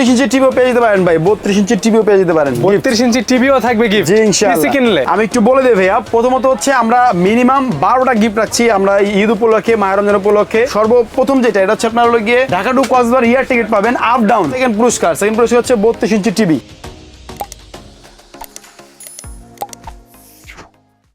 বত্রিশ ইঞ্চি টিভিও পেয়ে যেতে পারেন ভাই বত্রিশ ইঞ্চি টিভিও পেয়ে যেতে পারেন বত্রিশ ইঞ্চি টিভিও থাকবে গিফট জি ইনশাআল্লাহ। কিনলে। আমি একটু বলে দেই ভাইয়া প্রথমত হচ্ছে আমরা মিনিমাম বারোটা গিফট রাখছি আমরা ঈদ উপলক্ষে মায়ের উপলক্ষে। সর্বপ্রথম যেটা এটা হচ্ছে আপনারা লগে গিয়ে Dhaka to Cox's Bazar air ticket পাবেন আপ ডাউন সেকেন্ড পুরস্কার সেকেন্ড পুরস্কার হচ্ছে বত্রিশ ইঞ্চি টিভি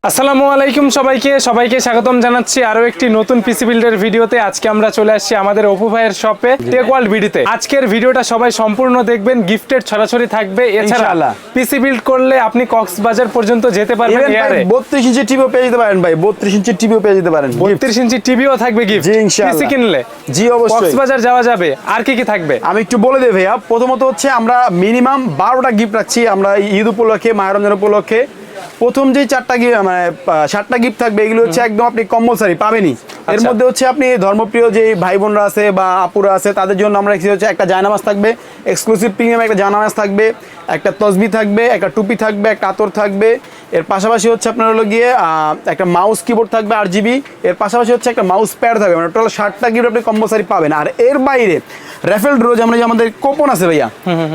আসসালামু আলাইকুম সবাইকে সবাইকে স্বাগতম জানাচ্ছি আরও একটি নতুন পিসি বিল্ডের ভিডিওতে। আজকে আমরা চলে আসছি আমাদের অপু ভাইয়ের শপে টেক ওয়ার্ল্ড ভিডিওতে আজকের ভিডিওটা সবাই সম্পূর্ণ দেখবেন গিফটের ছড়াছড়ি থাকবে। এছাড়া পিসি বিল্ড করলে আপনি কক্সবাজার পর্যন্ত যেতে পারবেন বত্রিশ ইঞ্চি টিভিও পেয়ে যেতে পারেন ভাই বত্রিশ ইঞ্চি টিভিও পেয়ে যেতে পারেন বত্রিশ ইঞ্চি টিভিও থাকবে গিফট। পিসি কিনলে। জি অবশ্যই। কক্সবাজার যাওয়া যাবে আর কি কি থাকবে? আমি একটু বলে দেই ভাইয়া প্রথমত হচ্ছে আমরা মিনিমাম বারোটা গিফট রাখছি আমরা ঈদ উপলক্ষে মায়ের উপলক্ষে। প্রথম যে চারটা গিফট মানে সাতটা গিফট থাকবে এগুলো হচ্ছে একদম আপনি কম্পালসারি পাবেনই। এর আচ্ছা। মধ্যে হচ্ছে আপনি ধর্মপ্রিয় যে ভাই বোনরা আছে বা আপুরা আছে তাদের জন্য আমরা হচ্ছে একটা জায়নামাজ থাকবে এক্সক্লুসিভ প্রিমিয়াম একটা জায়নামাজ থাকবে। একটা তসবি থাকবে একটা টুপি থাকবে একটা আতর থাকবে। এর পাশাপাশি হচ্ছে আপনার হলো গিয়ে একটা মাউস কিবোর্ড থাকবে আট জিবি এর পাশাপাশি হচ্ছে একটা মাউস প্যাড থাকবে মানে টোটাল ষাটটা গিফট আপনি কম্পালসারি পাবেন। আর এর বাইরে রেফেল ড্রোজ আমরা যে আমাদের কোপন আছে ভাইয়া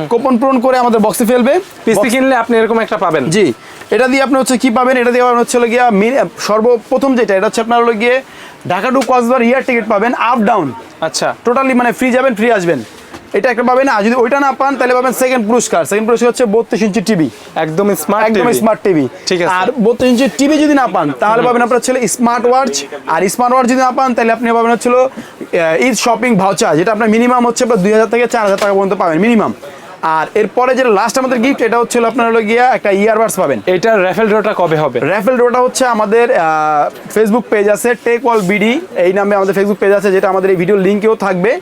কোপন পূরণ করে আমাদের বক্সে ফেলবে পিসি কিনলে আপনি এরকম একটা পাবেন। জি এটা দিয়ে আপনি হচ্ছে কি পাবেন? এটা দিয়ে আপনার হচ্ছে হলো গিয়া মি- সর্বপ্রথম যেটা এটা হচ্ছে আপনার হলো গিয়ে Dhaka to Cox's Bazar air ticket পাবেন আপ ডাউন আচ্ছা। টোটালি মানে ফ্রি যাবেন ফ্রি আসবেন। এটা একটা পাবেন না যদি ওইটা না পান তাহলে পাবেন সেকেন্ড পুরস্কার। সেকেন্ড পুরস্কার হচ্ছে বত্রিশ ইঞ্চি টিভি। একদম স্মার্ট একদম স্মার্ট টিভি। ঠিক আছে। আর বত্রিশ ইঞ্চি টিভি যদি না পান তাহলে পাবেন আপনার ছেলে স্মার্ট ওয়াচ আর স্মার্ট ওয়াচ যদি না পান তাহলে আপনি পাবেন হচ্ছিল ঈদ শপিং ভাউচার যেটা আপনার মিনিমাম হচ্ছে আপনার দুই হাজার থেকে চার হাজার টাকা পর্যন্ত পাবেন মিনিমাম আর এরপরে যেটা লাস্ট আমাদের গিফট এটা হচ্ছিল আপনার হলো গিয়া একটা ইয়ারবাডস পাবেন। এটা রেফেল ড্রটা কবে হবে? র্যাফেল ড্রটা হচ্ছে আমাদের ফেসবুক পেজ আছে টেক অল বিডি এই নামে আমাদের ফেসবুক পেজ আছে যেটা আমাদের এই ভিডিও লিঙ্কেও থাকবে।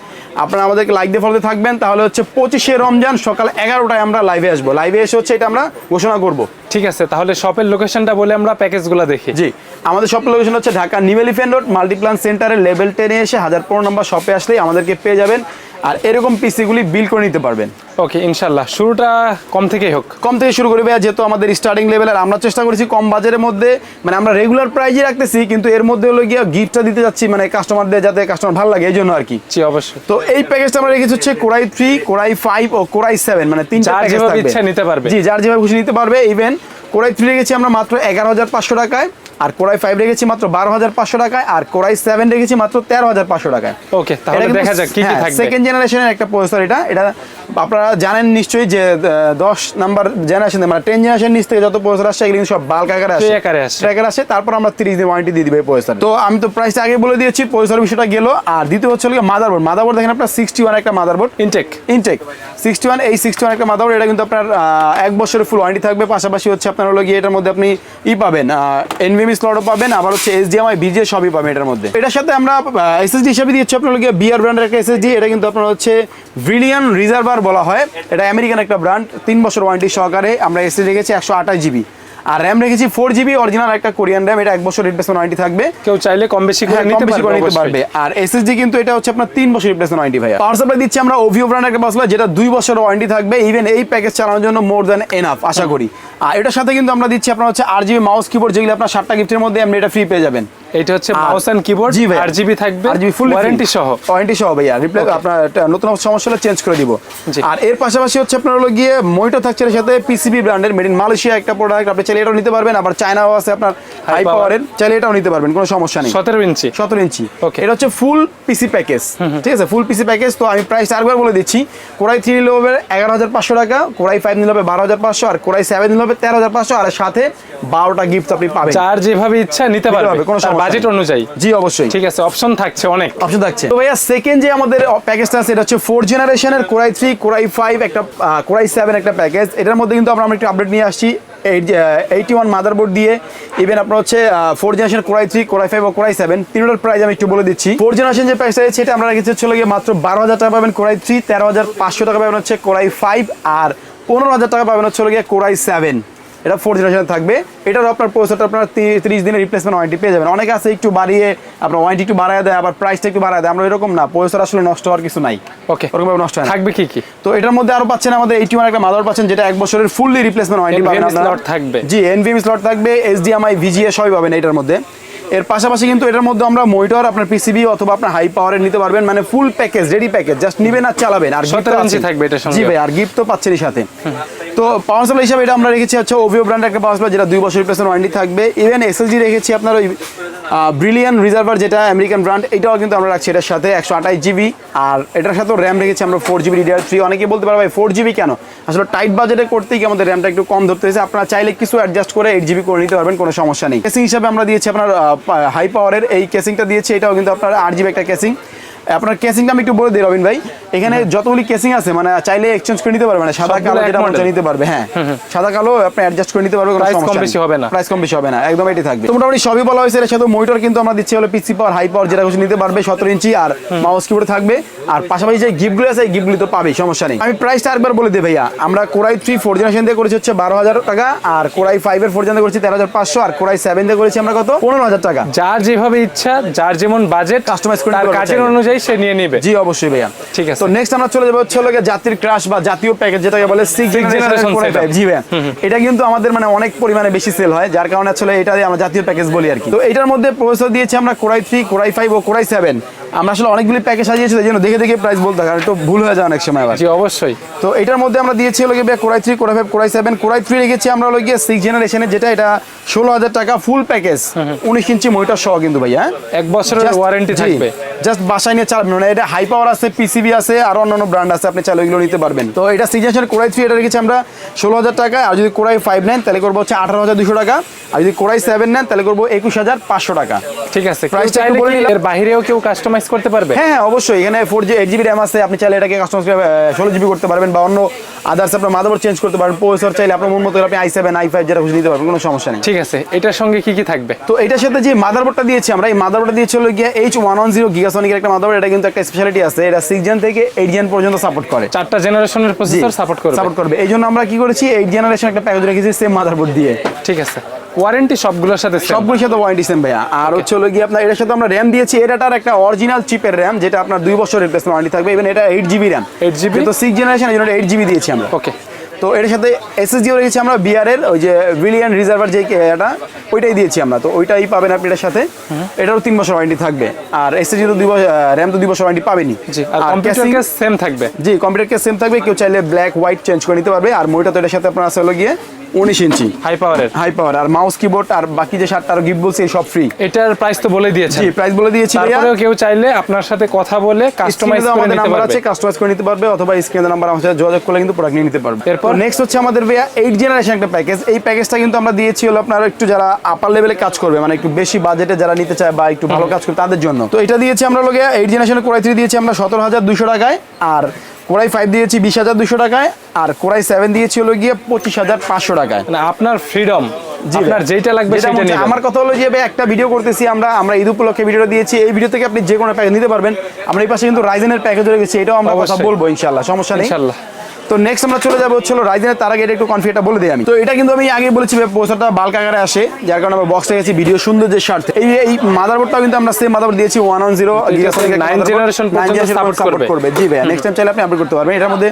আপনারা আমাদেরকে লাইক দিয়ে ফলোতে থাকবেন তাহলে হচ্ছে পঁচিশে রমজান সকাল এগারোটায় আমরা লাইভে আসব। লাইভে এসে হচ্ছে এটা আমরা ঘোষণা করব। ঠিক আছে তাহলে শপের লোকেশনটা বলে আমরা প্যাকেজগুলো দেখি। জি আমাদের শপ লোকেশন হচ্ছে Dhaka New Elephant Road Multiplan সেন্টারের লেভেল টেনে এসে হাজার পনেরো নম্বর শপে আসলেই আমাদেরকে পেয়ে যাবেন। আর এরকম পিসিগুলি বিল করে নিতে পারবেন। ওকে ইনশাল্লাহ শুরুটা কম থেকেই হোক। কম থেকে শুরু করবে যেহেতু আমাদের স্টার্টিং লেভেল আর আমরা চেষ্টা করেছি কম বাজারের মধ্যে মানে আমরা রেগুলার প্রাইজই রাখতেছি কিন্তু এর মধ্যে হলো গিয়ে গিফটটা দিতে যাচ্ছি মানে কাস্টমারদের যাতে কাস্টমার ভালো লাগে এই জন্য আর কি। জি অবশ্যই। তো এই প্যাকেজটা আমরা রেখেছি হচ্ছে core i three core i five O core i seven মানে তিনটা যার প্যাকেজ ইচ্ছা নিতে পারবে। জি যার যেভাবে খুশি নিতে পারবে ইভেন কোরাই থ্রি রেখেছি আমরা মাত্র এগারো হাজার পাঁচশো টাকায়। আর কোরাই ফাইভ রেখেছি মাত্র বারো হাজার পাঁচশো টাকায় আর কোরাই সেভেন রেখেছি মাত্র তেরো হাজার পাঁচশো টাকায়। ওকে তাহলে দেখা যাক কি কি থাকবে। সেকেন্ড জেনারেশনের একটা প্রসেসর এটা। এটা আপনারা জানেন নিশ্চয়ই যে দশ নাম্বার জেনারেশন মানে টেন জেনারেশন নিচ থেকে যত প্রসেসর আসছে এগুলো সব বাল্ক আকারে আসে। আকারে আসে। ট্র্যাকার আসে তারপর আমরা তিরিশ দিন ওয়ারেন্টি দিয়ে দিবে প্রসেসর তো আমি তো প্রাইসটা আগে বলে দিয়েছি প্রসেসর বিষয়টা গেল। আর দ্বিতীয় হচ্ছে মাদার বোর্ড মাদারবোর্ড মাদারবোর্ড দেখেন আপনার সিক্সটি ওয়ান একটা motherboard Intel Intel sixty one এই সিক্সটি ওয়ান একটা মাদারবোর্ড এটা কিন্তু আপনার এক বছরের ফুল ওয়ারেন্টি থাকবে। পাশাপাশি হচ্ছে আপনার হলো গিয়ে এটার মধ্যে আপনি ই পাবেন এনভিএমই স্লটও পাবেন, আবার হচ্ছে এইচডিএমআই বিজে সবই পাবেন এটার মধ্যে। এটার সাথে আমরা এসএসডি হিসেবে দিচ্ছি আপনাদেরকে বিআর ব্র্যান্ডের একটা এসএসডি এটা কিন্তু আপনার হচ্ছে ব্রিলিয়ান রিজার্ভার বলা হয়। এটা আমেরিকান একটা ব্র্যান্ড তিন বছর ওয়ারেন্টি সহকারে আমরা এসএসডি রেখেছি, একশো আঠাশ জিবি আর র্যাম রেখেছি ফোর জিবি অরিজিনাল একটা কোরিয়ান র্যাম এটা এক বছর রিপ্লেসমেন্ট ওয়ারেন্টি থাকবে। কেউ চাইলে কম বেশি করে হ্যাঁ, নিতে নিতে। পারবে। আর এসএসডি কিন্তু এটা হচ্ছে আপনার তিন বছর রিপ্লেসমেন্ট ওয়ারেন্টি ভাই পাওয়ার সাপ্লাই দিচ্ছি আমরা ওভিও ব্র্যান্ড একটা পাওয়ার যেটা দুই বছর ওয়ারেন্টি থাকবে। ইভেন এই প্যাকেজ চালানোর জন্য মোর দ্যান এনাফ আশা করি। আর এটার সাথে কিন্তু আমরা দিচ্ছি আপনার হচ্ছে আর জিবি মাউস কিবোর্ড যেগুলো আপনার সাতটা গিফটের মধ্যে আপনি এটা ফ্রি পেয়ে যাবেন। এটা হচ্ছে মাউস এন্ড কিবোর্ড জি ভাই আর জিবি থাকবে আর জিবি ফুল ওয়ারেন্টি সহ। ওয়ারেন্টি সহ ভাইয়া। রিপ্লেস আপনার একটা নতুন সমস্যা হলে চেঞ্জ করে দিব। আর এর পাশাপাশি হচ্ছে আপনার হলো গিয়ে মনিটর থাকছে এর সাথে পিসিবি ব্র্যান্ডের মেড ইন মালয়েশিয়া একটা প্রোডাক্ট আপনি চাইলে এটাও নিতে পারবেন আবার চায়নাও আছে আপনার হাই পাওয়ারের চাইলে এটাও নিতে পারবেন কোনো সমস্যা নেই। সতেরো ইঞ্চি। সতেরো ইঞ্চি। Okay. এটা হচ্ছে ফুল পিসি প্যাকেজ ঠিক আছে? ফুল পিসি প্যাকেজ তো আমি প্রাইস বলে দিচ্ছি। কোরাই থ্রি নিলে হবে এগারো হাজার পাঁচশো টাকা কোরাই ফাইভ নিলে হবে বারো হাজার পাঁচশো আর কোরাই সেভেন নিলে হবে তেরো হাজার পাঁচশো আর সাথে বারোটা গিফট আপনি পাবেন। যার যেভাবে ইচ্ছা নিতে পারবে, কোনো সমস্যা বাজেট অনুযায়ী। জি অবশ্যই। ঠিক আছে অপশন থাকছে অনেক। অপশন থাকছে। তো ভাইয়া সেকেন্ড যে আমাদের প্যাকেজটা আছে এটা হচ্ছে ফোর জেনারেশনের core i three core i five একটা কোরাই সেভেন একটা প্যাকেজ এটার মধ্যে কিন্তু আমরা একটু আপডেট নিয়ে আসছি। এইটি ওয়ান মাদারবোর্ড দিয়ে ইভেন আপনার হচ্ছে four generation core i three core i five O core i seven তিনটার প্রাইস আমি একটু বলে দিচ্ছি। ফোর জেনারেশন যে প্রাইসটা আছে সেটা আমরা রেখেছি চলে গিয়ে মাত্র বারো হাজার টাকা পাবেন কোরাই থ্রি তেরো হাজার পাঁচশো টাকা পাবেন হচ্ছে কোরাই ফাইভ আর পনেরো হাজার টাকা পাবেন হচ্ছে গিয়ে কোরাই সেভেন এটা ফোর জেনারেশন থাকবে। এটার আপনার প্রসেসটা আপনার তিরিশ দিনের রিপ্লেসমেন্ট ওয়ারেন্টি পেয়ে যাবেন। অনেকে আছে একটু বাড়িয়ে আপনার ওয়ারেন্টি একটু বাড়ায় দেয় আবার প্রাইসটা একটু বাড়ায় দেয়। আমরা এরকম না প্রসেসর আসলে নষ্ট হওয়ার কিছু নাই। ওকে ওরকমভাবে নষ্ট হয় থাকবে কি কি? তো এটার মধ্যে আরও পাচ্ছেন আমাদের এইটি ওয়ান একটা মাদার পাচ্ছেন যেটা এক বছরের ফুললি রিপ্লেসমেন্ট ওয়ারেন্টি পাবেন স্লট থাকবে। জি এনভিএম স্লট থাকবে এইচডিএমআই ভিজিএ সবই পাবেন এটার মধ্যে। এর পাশাপাশি কিন্তু এটার মধ্যে আমরা মনিটর আপনার পিসিবি অথবা আপনার হাই পাওয়ারের নিতে পারবেন। মানে full package ready package just নিবেন আর চালাবেন। আর gift তো 17 ইঞ্চি আছেই। থাকবে সঙ্গে। জি ভাই আর গিফট তো পাচ্ছেন এই সাথে। তো পাওয়ার সাপ্লাই হিসাবে এটা আমরা রেখেছি হচ্ছে ওভিও ব্র্যান্ডের একটা পাওয়ার সাপ্লাই যেটা দুই বছর প্লাস ওয়ারেন্টি থাকবে। ইভেন এসএসডি রেখেছি আপনার ওই ব্রিলিয়ান রিজার্ভার যেটা আমেরিকান ব্র্যান্ড এটাও কিন্তু আমরা রাখছি এটার সাথে একশো আঠাশ জিবি আর এটার সাথেও র্যাম রেখেছি আমরা ফোর জিবি ডিডিআর থ্রি অনেকে বলতে পারবে ভাই ফোর জিবি কেন? আসলে টাইট বাজেটে করতে গিয়ে আমাদের র্যামটা একটু কম ধরতে হয়েছে? আপনারা চাইলে কিছু অ্যাডজাস্ট করে এইট জিবি করে নিতে পারবেন কোনো সমস্যা নেই। কেসিং হিসাবে আমরা দিয়েছি আপনার হাই পাওয়ারের এই কেসিংটা দিয়েছি, এটাও কিন্তু আপনার আট জিবি একটা কেসিং আপনার কেসিংটা আমি একটু বলে দিই রবিন ভাই। এখানে যতগুলি কেসিং আছে মানে চাইলে এক্সচেঞ্জ করে নিতে পারবে মানে সাদা কালো যেটা মন। নিতে পারবে হ্যাঁ। সাদা কালো আপনি অ্যাডজাস্ট করে নিতে পারবে কোনো Price কম বেশি হবে না। প্রাইস কম বেশি হবে না একদম এটি থাকবে। তো মোটামুটি সবই বলা হয়েছে এর সাথে মনিটর কিন্তু আমরা দিচ্ছি হলো পিসি পাওয়ার হাই পাওয়ার যেটা খুশি নিতে পারবে সতেরো ইঞ্চি আর মাউস কিবোর্ড থাকবে। আর পাশাপাশি যে গিফটগুলো আছে এই গিফটগুলি তো পাবেই সমস্যা নেই। আমি প্রাইসটা একবার বলে দিই ভাইয়া। আমরা কোরাই থ্রি ফোর জেনারেশন দিয়ে করেছি হচ্ছে বারো হাজার টাকা আর কোরাই ফাইভ এর ফোর জেনারেশন করেছি তেরো হাজার পাঁচশো আর কোরাই সেভেন দিয়ে করেছি আমরা কত? পনেরো হাজার টাকা। যার যেভাবে ইচ্ছা যার যেমন বাজেট কাস্টমাইজ করে তার কাজের অনুযায়ী সে নিয়ে নেবে। জি অবশ্যই ভাইয়া। ঠিক আছে। তো নেক্সট আমরা চলে যাব হচ্ছে হলো জাতির ক্রাশ বা জাতীয় প্যাকেজ যেটাকে বলে সিক্স জেনারেশন জি এটা কিন্তু আমাদের মানে অনেক পরিমাণে বেশি সেল হয় যার কারণে আসলে এটা আমরা জাতীয় প্যাকেজ বলি আর কি। তো এটার মধ্যে প্রসেসর দিয়েছে আমরা core i three core i five O core i seven আমরা আসলে অনেকগুলি প্যাকেজ সাজিয়েছি এই জন্য দেখে দেখে প্রাইস বলতে হয় একটু ভুল হয়ে যায় অনেক সময় আবার। জি অবশ্যই। তো এটার মধ্যে আমরা দিয়েছি হলো গিয়ে core i three core i five core i seven core i three রেখেছি আমরা হলো গিয়ে সিক্স জেনারেশনের যেটা এটা ষোলো হাজার টাকা ফুল প্যাকেজ উনিশ ইঞ্চি মনিটর সহ কিন্তু ভাইয়া হ্যাঁ? এক বছরের ওয়ারেন্টি থাকবে। জাস্ট বাসায় নিয়ে চালাবেন মানে এটা হাই পাওয়ার আছে পিসিবি আছে আর অন্যান্য ব্র্যান্ড আছে আপনি চাইলে ওইগুলো নিতে পারবেন। তো এটা সিজনেশন কোরাই থ্রি এটা রেখেছি আমরা ষোলো হাজার টাকা আর যদি কোরাই ফাইভ নেন তাহলে করব হচ্ছে আঠারো হাজার দুশো টাকা আর যদি কোরাই সেভেন নেন তাহলে করব একুশ হাজার পাঁচশো টাকা। ঠিক আছে চাইলে বলে এর বাইরেও কেউ কাস্টমাইজ করতে পারবে? হ্যাঁ হ্যাঁ অবশ্যই। এখানে four G eight GB RAM আছে। আপনি চাইলে এটাকে কাস্টমাইজ করে ষোলো জিবি করতে পারবেন বা অন্য আদার্স আপনার মাদারবোর্ড চেঞ্জ করতে পারবেন। প্রসেসর চাইলে আপনার মন মতো আপনি আই সেভেন আই ফাইভ যেটা খুশি নিতে পারবেন কোনো সমস্যা নেই। ঠিক আছে এটার সঙ্গে কি কি থাকবে? তো এটার সাথে যে মাদারবোর্ডটা দিয়েছি আমরা এই মাদারবোর্ডটা দিয়েছি হলো গিয়ে এইচ ওয়ান ওয়ান জিরো গিগাসনিকের একটা মাদারবোর্ড এটা কিন্তু একটা স্পেশালিটি আছে। এটা সিক্স জেন থেকে এইট জেন পর্যন্ত সাপোর্ট করে। চারটা জেনারেশনের প্রসেসর সাপোর্ট করবে। সাপোর্ট করবে। এই জন্য আমরা কি করেছি এইট জেনারেশন একটা প্যাকেজ রেখেছি সেম মাদারবোর্ড দিয়ে। ঠিক আছে। ওয়ারেন্টি সবগুলোর সাথে। সবগুলোর সাথে ওয়ারেন্টি সেম ভাইয়া। আর হচ্ছে হলো গিয়ে আপনার এটার সাথে আমরা র্যাম দিয়েছি এটার একটা অরিজিনাল চিপের র্যাম যেটা আপনার দুই বছর রিপ্লেসমেন্ট ওয়ারেন্টি থাকবে। ইভেন এটা এইট জিবি র্যাম 8GB? তো সিক্স জেনারেশন জন্য এইট জিবি দিয়েছি আমরা। ওকে তো এটার সাথে এসএসডিও রেখেছি আমরা বিআরের ওই যে ব্রিলিয়ান রিজার্ভার যে এটা ওইটাই দিয়েছি আমরা। তো ওইটাই পাবেন আপনি এটার সাথে। এটারও তিন বছর ওয়ারেন্টি থাকবে। আর এসএসডি তো দুই বছর র্যাম তো দুই বছর ওয়ারেন্টি পাবেনি কম্পিউটার কেস সেম থাকবে। জি কম্পিউটার কেস সেম থাকবে। কেউ চাইলে ব্ল্যাক হোয়াইট চেঞ্জ করে নিতে পারবে। আর মনিটর তো এটার সাথে আপনার আছে হলো গিয়ে উনিশ ইঞ্চি। হাই পাওয়ারের হাই পাওয়ার আর মাউস কিবোর্ড আর বাকি যে সাতটা আর গিফট বলছি সব ফ্রি এটার প্রাইস তো বলে দিয়েছেন। জি প্রাইস বলে দিয়েছি তারপরেও কেউ চাইলে আপনার সাথে কথা বলে কাস্টমাইজ করে আমাদের নিতে পারবে। আছে কাস্টমাইজ করে নিতে পারবে অথবা স্ক্রিনে নাম্বার আমার সাথে যোগাযোগ করলে কিন্তু প্রোডাক্ট নিয়ে নিতে পারবে। এরপর? নেক্সট হচ্ছে আমাদের ভাইয়া এইট জেনারেশন একটা প্যাকেজ এই প্যাকেজটা কিন্তু আমরা দিয়েছি হলো আপনার একটু যারা আপার লেভেলে কাজ করবে মানে একটু বেশি বাজেটে যারা নিতে চায় বা একটু ভালো কাজ করবে তাদের জন্য। তো এটা দিয়েছি আমরা লোকে এইট জেনারেশনের কোরাই থ্রি দিয়েছি আমরা সতেরো হাজার দুশো টাকায় আর কোরাই ফাইভ দিয়েছি বিশ হাজার দুশো টাকায় আর কোরাই সেভেন দিয়েছি হলো গিয়ে পঁচিশ হাজার পাঁচশো টাকায়। না আপনার ফ্রিডম আপনার যেটা লাগবে সেটা মনে আমার কথা হলো যে একটা ভিডিও করতেছি আমরা আমরা ঈদ উপলক্ষে ভিডিওটা দিয়েছি। এই ভিডিও থেকে আপনি যে কোনো প্যাকেজ নিতে পারবেন। আমরা এই পাশে কিন্তু রাইজেনের প্যাকেজ রেখেছি এটাও আমরা কথা বলব ইনশাল্লাহ সমস্যা নেই। ইনশাল্লাহ তো নেক্সট আমরা চলে যাব হচ্ছিল রাইজেনের তার আগে এটা একটু কনফিউটা বলে দিই আমি। তো এটা কিন্তু আমি আগে বলেছি পোস্টারটা বাল্ক আকারে আসে যার কারণে আমরা বক্স গেছি ভিডিও সুন্দর যে স্বার্থে এই এই মাদারবোর্ডটাও কিন্তু আমরা সেম মাদারবোর্ড দিয়েছি one one zero nine generation support করবে। করবে। জি ভাই নেক্সট টাইম চাইলে আপনি আপডেট করতে পারবেন। এটার মধ্যে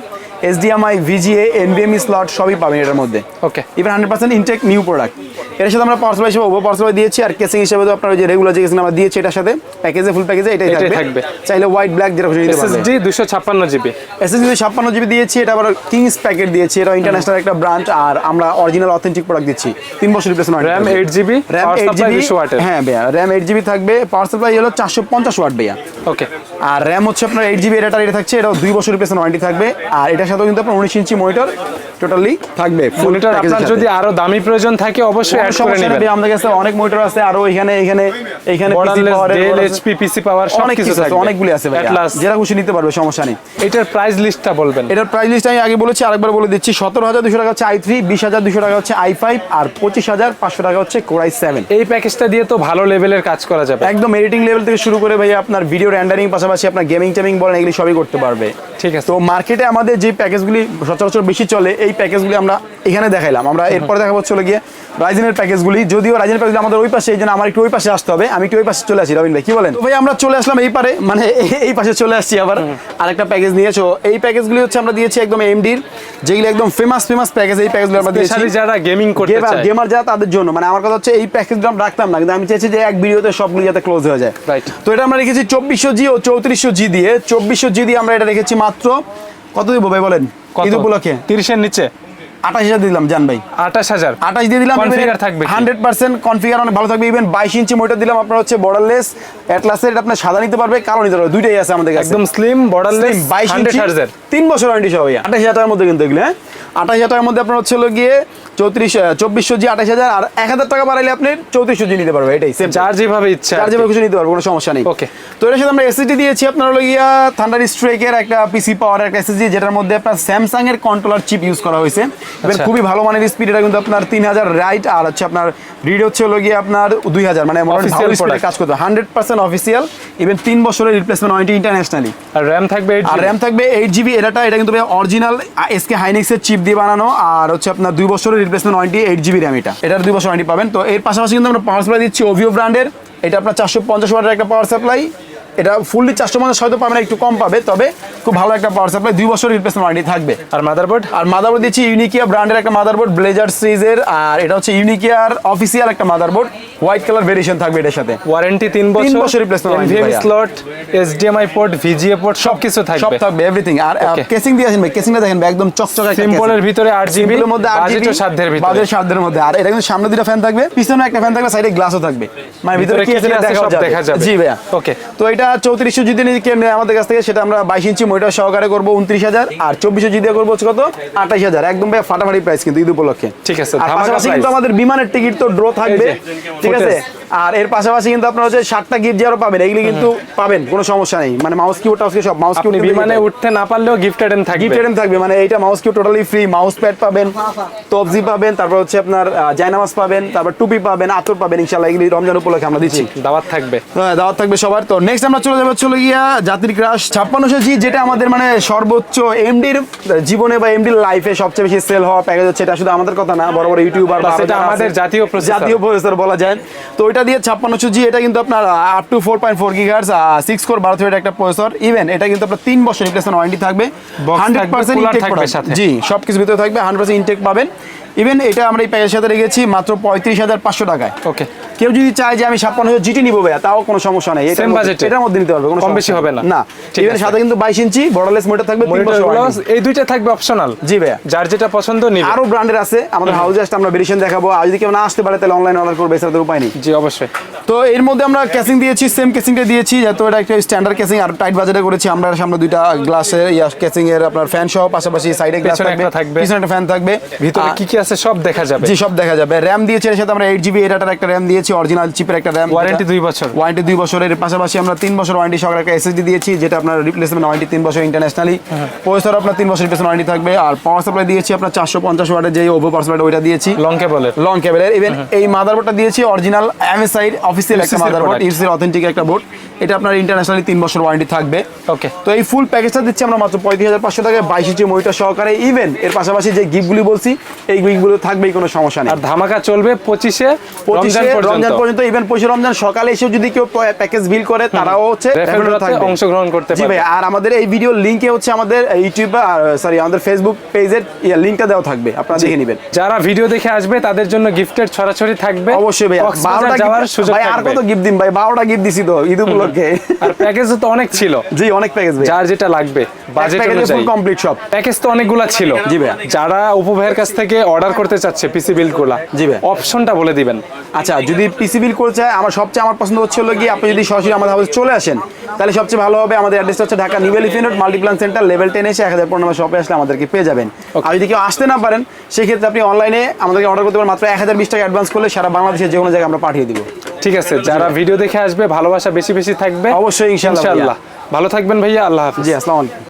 এসডিএমআই ভিজিএ এনবিএমই স্লট সবই পাবেন এটার মধ্যে। Okay even hundred percent Intel new প্রোডাক্টের সাথে আমরা পাওয়ার সাপ্লাই হিসেবে ওভো পাওয়ার সাপ্লাই দিয়েছি আর কেসিং হিসেবে তো আপনার ওই যে রেগুলার যে কেসিং আমরা দিয়েছি এটার সাথে প্যাকেজে ফুল প্যাকেজে এটাই থাকবে। চাইলে হোয়াইট ব্ল্যাক যেটা খুশি নিতে পারবে। এসএসডি দুশো ছাপ্পান্ন জিবি এসএসডি ছাপ্পান্ন জিবি দিয়েছি এটা আবার কিংস প্যাকেট দিয়েছি এটা ইন্টারন্যাশনাল একটা ব্রান্ড আর আমরা অরিজিনাল অথেন্টিক প্রোডাক্ট দিচ্ছি। তিন বছর replacement RAM eight GB RAM eight GB হ্যাঁ ভাইয়া র্যাম এইট জিবি থাকবে পাওয়ার সাপ্লাই হলো চারশো পঞ্চাশ ওয়াট ভাইয়া। ওকে আর র্যাম হচ্ছে আপনার এইট জিবি এটা এটা থাকছে এটাও দুই বছর রিপ্লেসমেন্ট ওয়ারেন্টি থাকবে। আর এটার সাথেও কিন্তু আপনার উনিশ ইঞ্চি মনিটর টোটালি থাকবে। মনিটর আপনার যদি আরও দামি প্রয়োজন থাকে অবশ্যই অ্যাড করে নেবেন। আমাদের কাছে অনেক মনিটর আছে আরও এখানে এখানে এখানে ডেল এইচপি পিসি পাওয়ার সব কিছু আছে অনেকগুলি আছে ভাই যেটা খুশি নিতে পারবে সমস্যা নেই। এটার প্রাইস লিস্টটা বলবেন। এটার প্রাইস লিস্ট আমি আগে বলেছি আরেকবার বলে দিচ্ছি সতেরো হাজার দুশো টাকা হচ্ছে আই থ্রি বিশ হাজার দুশো টাকা হচ্ছে আই ফাইভ আর পঁচিশ হাজার পাঁচশো টাকা হচ্ছে কোরাই সেভেন এই প্যাকেজটা দিয়ে তো ভালো লেভেলের কাজ করা যাবে। একদম এডিটিং লেভেল থেকে শুরু করে ভাই আপনার ভিডিও রেন্ডারিং পাশাপাশি আপনার গেমিং টেমিং বলেন এগুলি সবই করতে পারবে। ঠিক আছে। তো মার্কেটে আমাদের যে প্যাকেজগুলি সচরাচর বেশি চলে এই প্যাকেজগুলি আমরা এখানে দেখাইলাম। আমরা এরপরে দেখাবো হচ্ছে হলো গিয়ে রাইজেনের প্যাকেজগুলি যদিও রাইজেনের প্যাকেজগুলি আমাদের ওই পাশে এই জন্য আমার একটু ওই পাশে আসতে হবে। আমি একটু ওই পাশে চলে আসি রবিন ভাই কি বলেন? তো ভাই আমরা চলে আসলাম এই পারে। মানে এই পাশে চলে আসছি আবার আরেকটা প্যাকেজ নিয়েছো এই প্যাকেজগুলি হচ্ছে আমরা দিয়েছি একদম এমডির যেগুলো একদম ফেমাস ফেমাস প্যাকেজ এই প্যাকেজগুলো আমরা দিয়েছি। যারা গেমিং করতে চায়। গেমার যারা তাদের জন্য। মানে আমার কথা হচ্ছে এই প্যাকেজটা আমরা রাখতাম না। কিন্তু আমি চেয়েছি যে এক ভিডিওতে সবগুলো যাতে ক্লোজ হয়ে যায়। Right. তো এটা আমরা রেখেছি চব্বিশশো জি ও চৌত্রিশশো জি দিয়ে। চব্বিশশো জি দিয়ে আমরা এটা রেখেছি মাত্র কত দিব ভাই বলেন? কত? উপলক্ষে? তিরিশের নিচে। আঠাশ হাজার দিলাম জান ভাই। আঠাশ হাজার। আঠাশ দিয়ে দিলাম কনফিগার থাকবে হান্ড্রেড পার্সেন্ট কনফিগার অনেক ভালো থাকবে। ইভেন বাইশ ইঞ্চি মোটর দিলাম আপনার হচ্ছে বর্ডারলেস অ্যাটলাসের এটা আপনার সাদা নিতে পারবে কালো নিতে পারবে দুইটাই আছে আমাদের কাছে। একদম স্লিম বর্ডারলেস বাইশ ইঞ্চি তিন বছর ওয়ারেন্টি সব ভাইয়া। আঠাশ হাজার টাকার মধ্যে কিন্তু এগুলো হ্যাঁ? আঠাশ হাজার টাকার মধ্যে আপনার হচ্ছে গিয়ে চৌত্রিশ চব্বিশশো জি আঠাশ হাজার আর এক হাজার টাকা বাড়াইলে আপনি চৌত্রিশশো জি নিতে পারবে। এটাই সেম যেভাবে ইচ্ছা চার যাবে কিছু নিতে পারব কোনো সমস্যা নেই। Okay. তো এর সাথে আমরা এসএসডি দিয়েছি আপনার হলো গিয়া থান্ডার স্ট্রাইকের একটা পিসি পাওয়ার একটা এসএসডি যেটার মধ্যে আপনার স্যামসাং এর কন্ট্রোলার চিপ ইউজ করা হয়েছে। এবার আচ্ছা। খুবই ভালো মানের স্পিড এটা কিন্তু আপনার তিন হাজার রাইট আর হচ্ছে আপনার রিড হচ্ছে হলো গিয়ে আপনার দুই হাজার মানে মোটামুটি. কাজ করতে হান্ড্রেড পার্সেন্ট অফিসিয়াল ইভেন তিন বছরের রিপ্লেসমেন্ট ওয়ারেন্টি ইন্টারন্যাশনালি আর র্যাম থাকবে এইট আর র্যাম থাকবে এইট জিবি এটা এটা কিন্তু অরিজিনাল এসকে হাইনেক্সের চিপ দিয়ে বানানো আর হচ্ছে আপনার দুই বছরের replacement warranty eight GB RAM এটা। এটার দুই বছর ওয়ারেন্টি পাবেন। তো এর পাশাপাশি কিন্তু আমরা পাওয়ার সাপ্লাই দিচ্ছি ওভিও ব্র্যান্ডের এটা আপনার চারশো পঞ্চাশ ওয়াটের একটা পাওয়ার সাপ্লাই এটা ফুললি চারশো পঞ্চাশ হয়তো পাবেন একটু কম পাবে তবে খুব ভালো একটা পাওয়ার সাপ্লাই দুই বছর রিপ্লেসমেন্ট ওয়ারেন্টি থাকবে। আর মাদারবোর্ড আর মাদারবোর্ড দিচ্ছি ইউনিকিয়া ব্র্যান্ডের একটা মাদারবোর্ড ব্লেজার সিরিজের আর এটা হচ্ছে ইউনিকিয়ার অফিসিয়াল একটা মাদারবোর্ড হোয়াইট কালার ভেরিয়েশন থাকবে এটার সাথে। ওয়ারেন্টি তিন বছর তিন বছর replacement warranty slot HDMI port VGA port সব কিছু সব থাকবে। থাকবে এভরিথিং আর কেসিং দিয়ে আসেন ভাই কেসিংটা দেখেন একদম চকচকে সিম্পলের ভিতরে আট জিবি সিম্পলের মধ্যে বাজেট জিবি সাধ্যের ভিতরে। বাজেট সাধ্যের মধ্যে। আর এটা কিন্তু সামনে দুটো ফ্যান থাকবে পিছনে একটা ফ্যান থাকবে সাইডে গ্লাসও থাকবে। মানে ভিতরে কি আছে দেখা যাবে। জি ভাইয়া। ওকে তো এটা চৌত্রিশশো যদি নিয়ে আমাদের কাছ থেকে সেটা আমরা বাইশ ইঞ্চি মনিটর সহকারে করব উনত্রিশ হাজার আর চব্বিশশো জিদি করব হচ্ছে কত? আঠাইশ হাজার। একদম ভাই ফাটাফাটি প্রাইস কিন্তু ঈদ উপলক্ষে। ঠিক আছে, আর পাশাপাশি কিন্তু আমাদের বিমানের টিকিট তো ড্র থাকবে। ঠিক আছে? আর এর পাশাপাশি কিন্তু আপনার হচ্ছে ষাটটা গিফট যারও পাবেন এগুলি কিন্তু পাবেন কোনো সমস্যা নেই। মানে মাউস কিউট টাউস সব মাউস আপনি বিমানে উঠতে না পারলেও গিফট আইটেম থাকবে। গিফট আইটেম থাকবে মানে এইটা মাউস কিউ টোটালি ফ্রি মাউস প্যাড পাবেন তবজি পাবেন তারপর হচ্ছে আপনার জায়নামাজ পাবেন তারপর টুপি পাবেন আতর পাবেন ইনশাআল্লাহ এগুলি রমজান উপলক্ষে আমরা দিচ্ছি। দাওয়াত থাকবে। হ্যাঁ, দাওয়াত থাকবে সবার। তো নেক্সট আমরা চলে যাব চলে গিয়া জাতির ক্রাশ ছাপ্পান্নশো জি যেটা আমাদের মানে সর্বোচ্চ এমডির জীবনে বা এমডির লাইফে সবচেয়ে বেশি সেল হওয়া প্যাকেজ হচ্ছে। এটা শুধু আমাদের কথা না বড় বড় ইউটিউবার Plus এটা আমাদের জাতীয় জাতীয় প্রসেসর বলা যায়। তো ওইটা দিয়ে ছাপ্পান্নশো জি এটা কিন্তু আপনার up to four point four গিগার্স six core বারো থ্রেড একটা প্রসেসর ইভেন এটা কিন্তু আপনার তিন বছর রিপ্লেসমেন্ট ওয়ারেন্টি থাকবে। হান্ড্রেড পার্সেন্ট ইনটেক জি সব কিছু ভিতরে থাকবে হান্ড্রেড পার্সেন্ট ইনটেক পাবেন। ইভেন এটা আমরা এই প্যাকেজের সাথে রেখেছি মাত্র পঁয়ত্রিশ হাজার পাঁচশো টাকায়। ওকে কেউ যদি চায় যে আমি ছাপ্পান্ন হাজার জিটি নিবো ভাইয়া তাও কোনো সমস্যা নেই। Same মধ্যে- এটার মধ্যে নিতে পারবে কোনো কম বেশি হবে না? না ইভেন সাথে কিন্তু বাইশ ইঞ্চি বর্ডারলেস মোটর থাকবে বছর এই দুইটা থাকবে অপশনাল জি ভাইয়া। যার যেটা পছন্দ নিবে। আরও ব্র্যান্ডের আছে আমাদের হাউজে আসতে আমরা ভেরিয়েশন দেখাবো। আর যদি কেউ না আসতে পারে তাহলে অনলাইন অর্ডার করবে এছাড়া উপায় নেই। জি অবশ্যই। তো এর মধ্যে আমরা ক্যাসিং দিয়েছি সেম ক্যাসিংটা দিয়েছি যাতে এটা একটা স্ট্যান্ডার্ড ক্যাসিং আর টাইট বাজেটে করেছি আমরা সামনে দুইটা গ্লাসের ইয়া ক্যাসিং এর আপনার ফ্যান সহ পাশাপাশি সাইডে গ্লাস থাকবে। পিছনে একটা ফ্যান থাকবে। ভিতরে কি কি আছে সব দেখা যাবে। জি সব দেখা যাবে। র্যাম দিয়েছি এর সাথে আমরা এইট জিবি এটার একটা র্যাম দিয়েছি অরিজিনাল চিপের একটা র্যাম ওয়ারেন্টি দুই বছর। ওয়ারেন্টি দুই বছরের। পাশাপাশি আমরা তিন বছর ওয়ারেন্টি সহকারে একটা এসএসডি দিয়েছি যেটা আপনার রিপ্লেসমেন্ট ওয়ারেন্টি তিন বছর ইন্টারন্যাশনালি প্রসেসর আপনার তিন বছর রিপ্লেসমেন্ট ওয়ারেন্টি থাকবে। আর পাওয়ার সাপ্লাই দিয়েছি আপনার চারশো পঞ্চাশ ওয়াটের যে ওভো পাওয়ার সাপ্লাই ওইটা দিয়েছি। লং কেবলের লং কেবলের ইভেন এই মাদারবোর্ডটা দিয়েছি অরিজিনাল এমএসআই অফিসিয়াল একটা মাদারবোর্ড। ইটসের অথেন্টিক একটা বোর্ড এটা আপনার ইন্টারন্যাশনালি তিন বছর ওয়ারেন্টি থাকবে। ওকে তো এই ফুল প্যাকেজটা দিচ্ছি আমরা মাত্র পঁয়ত্রিশ হাজার পাঁচশো টাকায় বাইশ ইঞ্চি মনিটর সহকারে ইভেন এর পাশাপাশি যে গিফটগুলি বলছি এই গিফটগুলো থাকবেই কোনো সমস্যা নেই। আর ধামাকা চলবে পঁচিশে পঁচিশে রমজান পর্যন্ত। ইভেন পঁচিশে রমজান সকালে এসে যদি কেউ প্যাকেজ বিল করে তারাও হচ্ছে। অংশগ্রহণ করতে জি ভাই। আর আমাদের এই ভিডিও লিংকে হচ্ছে আমাদের ইউটিউব সরি আমাদের ফেসবুক পেজের লিংকটা দেওয়া থাকবে আপনারা দেখে নেবেন। যারা ভিডিও দেখে আসবে তাদের জন্য গিফটের ছড়াছড়ি থাকবে। অবশ্যই ভাই বারোটা যাওয়ার সুযোগ ভাই আর কত গিফট দিন ভাই? বারোটা গিফট দিছি তো ঈদ উপলক্ষে। আর প্যাকেজ তো অনেক ছিল। জি অনেক প্যাকেজ ভাই যার যেটা লাগবে বাজেট প্যাকেজে অনুযায়ী। ফুল কমপ্লিট সব। প্যাকেজ তো অনেকগুলা ছিল। জি ভাইয়া। যারা কাছ থেকে অর্ডার করতে চাচ্ছে পিসি বিল্ডগুলা জি ভাইয়া। অপশনটা বলে দিবেন। আচ্ছা যদি পিসি বিল করতে চায় আমার সবচেয়ে আমার পছন্দ হচ্ছে হলো কি আপনি যদি সরাসরি আমাদের হাউসে চলে আসেন তাহলে সবচেয়ে ভালো হবে আমাদের অ্যাড্রেসটা হচ্ছে Dhaka New Elephant Multiplan center level ten এসে এক হাজার পনেরো শপে আসলে আমাদেরকে পেয়ে যাবেন। আর যদি কেউ আসতে না পারেন সেক্ষেত্রে আপনি অনলাইনে আমাদেরকে অর্ডার করতে পারেন মাত্র এক হাজার বিশ টাকা অ্যাডভান্স করলে সারা বাংলাদেশের যে কোনো জায়গায় আমরা পাঠিয়ে দিব। ঠিক আছে যারা ভিডিও দেখে আসবে ভালোবাসা বেশি বেশি থাকবে। অবশ্যই, ইনশাআল্লাহ। ভালো থাকবেন ভাইয়া আল্লাহ হাফিজ। জি আসসালামু আলাইকুম।